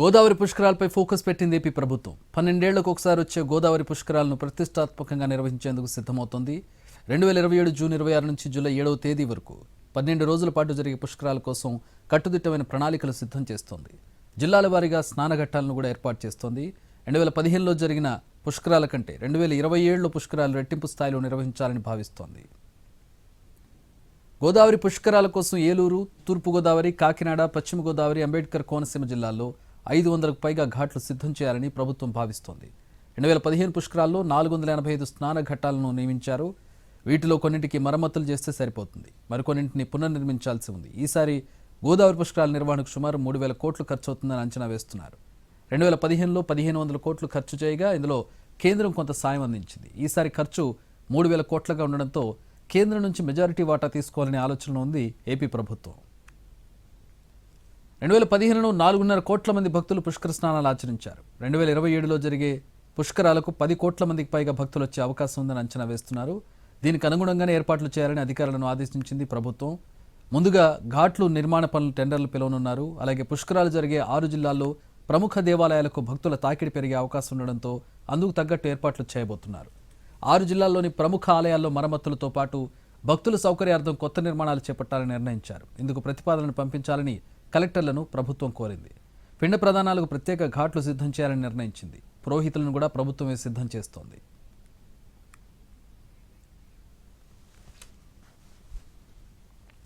గోదావరి పుష్కరాలపై ఫోకస్ పెట్టింది ఏపీ ప్రభుత్వం. పన్నెండేళ్ళకు ఒకసారి వచ్చే గోదావరి పుష్కరాలను ప్రతిష్టాత్మకంగా నిర్వహించేందుకు సిద్ధమవుతోంది. రెండు వేల ఇరవై ఏడు జూన్ ఇరవై ఆరు నుంచి జూలై ఏడవ తేదీ వరకు పన్నెండు రోజుల పాటు జరిగే పుష్కరాల కోసం కట్టుదిట్టమైన ప్రణాళికలు సిద్ధం చేస్తోంది. జిల్లాల వారీగా స్నానఘట్టాలను కూడా ఏర్పాటు చేస్తోంది. రెండు వేల పదిహేనులో జరిగిన పుష్కరాల కంటే రెండు వేల ఇరవై ఏడులో పుష్కరాలు రెట్టింపు స్థాయిలో నిర్వహించాలని భావిస్తోంది. గోదావరి పుష్కరాల కోసం ఏలూరు తూర్పుగోదావరి కాకినాడ పశ్చిమ గోదావరి అంబేద్కర్ కోనసీమ జిల్లాల్లో ఐదు వందలకు పైగా ఘాట్లు సిద్ధం చేయాలని ప్రభుత్వం భావిస్తోంది. రెండు వేల పదిహేను పుష్కరాల్లో నాలుగు వందల ఎనభై ఐదు స్నాన ఘట్టాలను నియమించారు. వీటిలో కొన్నింటికి మరమ్మతులు చేస్తే సరిపోతుంది. మరికొన్నింటిని పునర్నిర్మించాల్సి ఉంది. ఈసారి గోదావరి పుష్కరాల నిర్వహణకు సుమారు మూడు వేల కోట్లు ఖర్చు అవుతుందని అంచనా వేస్తున్నారు. రెండు వేల పదిహేనులో పదిహేను వందల కోట్లు ఖర్చు చేయగా ఇందులో కేంద్రం కొంత సాయం అందించింది. ఈసారి ఖర్చు మూడు వేల కోట్లుగా ఉండడంతో కేంద్రం నుంచి మెజారిటీ వాటా తీసుకోవాలనే ఆలోచనలో ఉంది ఏపీ ప్రభుత్వం. రెండు వేల పదిహేనులో నాలుగున్నర కోట్ల మంది భక్తులు పుష్కర స్నానాలు ఆచరించారు. రెండు వేల ఇరవై ఏడులో జరిగే పుష్కరాలకు పది కోట్ల మందికి పైగా భక్తులు వచ్చే అవకాశం ఉందని అంచనా వేస్తున్నారు. దీనికి అనుగుణంగానే ఏర్పాట్లు చేయాలని అధికారులను ఆదేశించింది ప్రభుత్వం. ముందుగా ఘాట్లు నిర్మాణ పనులు టెండర్లు పిలవనున్నారు. అలాగే పుష్కరాలు జరిగే ఆరు జిల్లాల్లో ప్రముఖ దేవాలయాలకు భక్తుల తాకిడి పెరిగే అవకాశం ఉండడంతో అందుకు తగ్గట్టు ఏర్పాట్లు చేయబోతున్నారు. ఆరు జిల్లాల్లోని ప్రముఖ ఆలయాల్లో మరమ్మతులతో పాటు భక్తుల సౌకర్యార్థం కొత్త నిర్మాణాలు చేపట్టాలని నిర్ణయించారు. ఇందుకు ప్రతిపాదనను పంపించాలని కలెక్టర్లను ప్రభుత్వం కోరింది. పిండ ప్రధానాలకు ప్రత్యేక ఘాట్లు సిద్ధం చేయాలని నిర్ణయించింది. పురోహితులను కూడా ప్రభుత్వమే సిద్ధం చేస్తోంది.